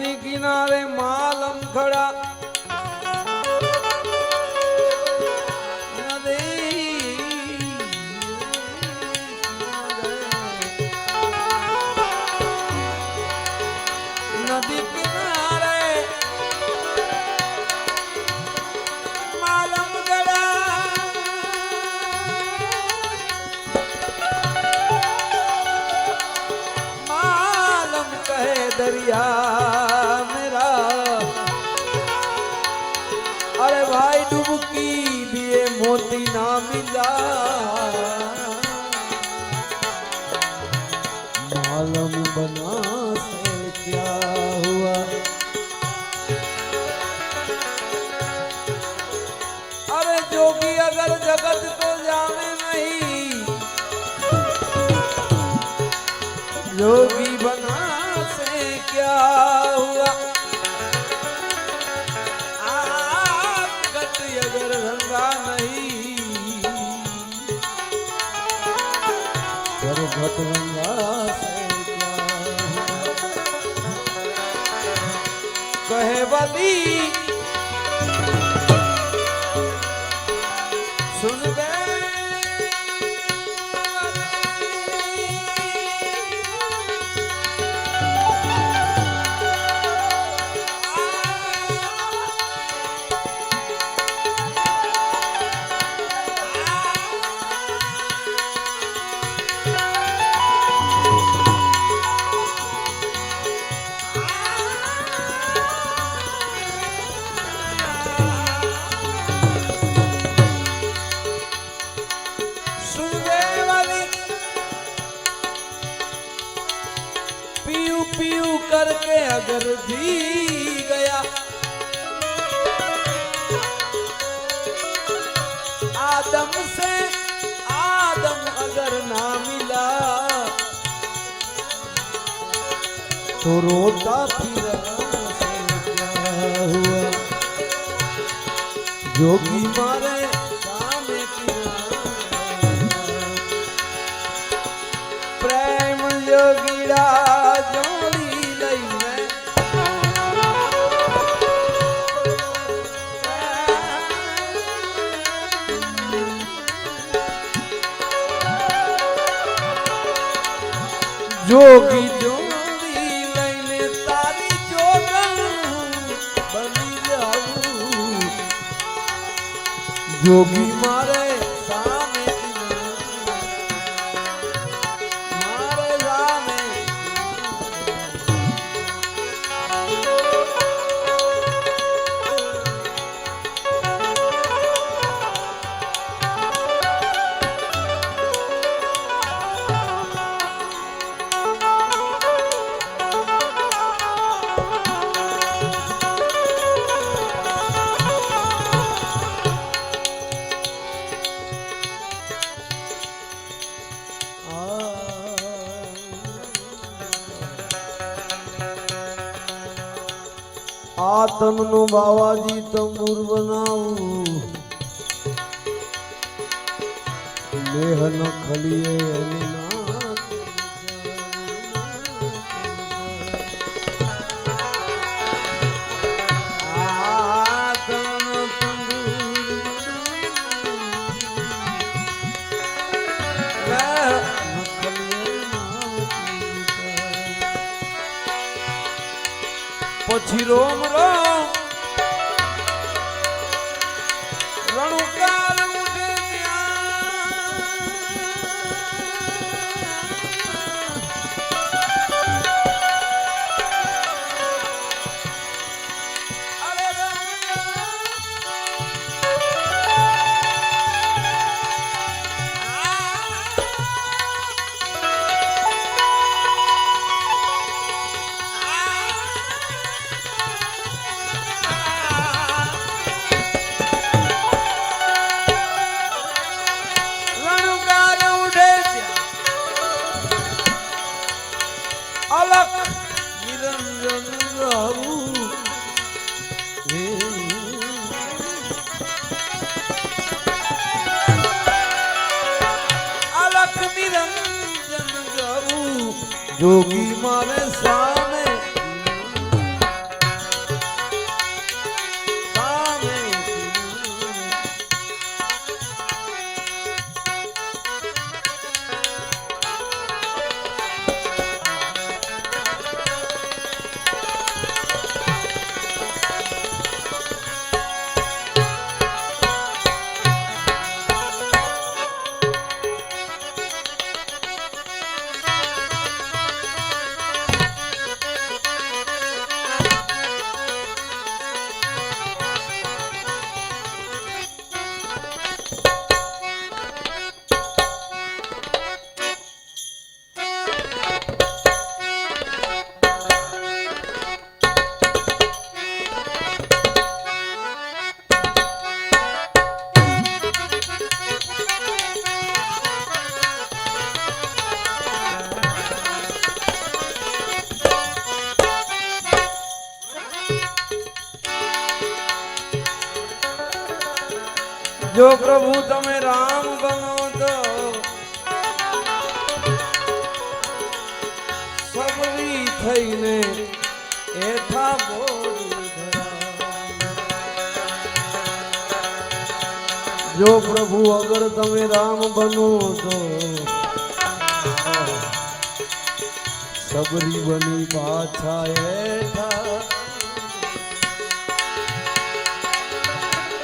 નદી કિનારે માલમ ખડા નદી जोगी अगर जगत को जाने नहीं, योगी बना से क्या हुआ अगर रंगा नहीं गत? कहे, वाली पीऊ करके अगर जी गया। आदम से आदम अगर ना मिला तो रोता फिर हुआ। जोगी मारे प्रेम जोगीड़ा જોગી. જોડી લઈને તારી જોગણ બની જાઉં. જોગી મારે આતમનું બાવાજી તંબુર બનાવું. લેહ ન ખલીએ એની પછી રોમ રોમ. રણુકાર નિરંજન રહું જોગી મારે સામે થઈને એઠા જો પ્રભુ, અગર તમે રામ બનો તો સબરી બની પાછા એઠા.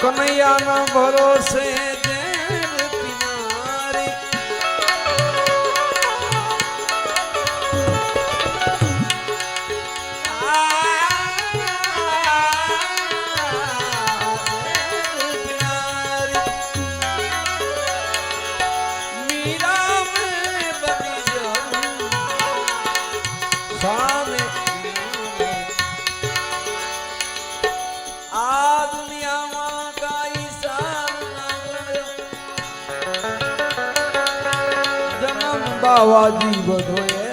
કનૈયાના ભરોસે बाबा जी बधोए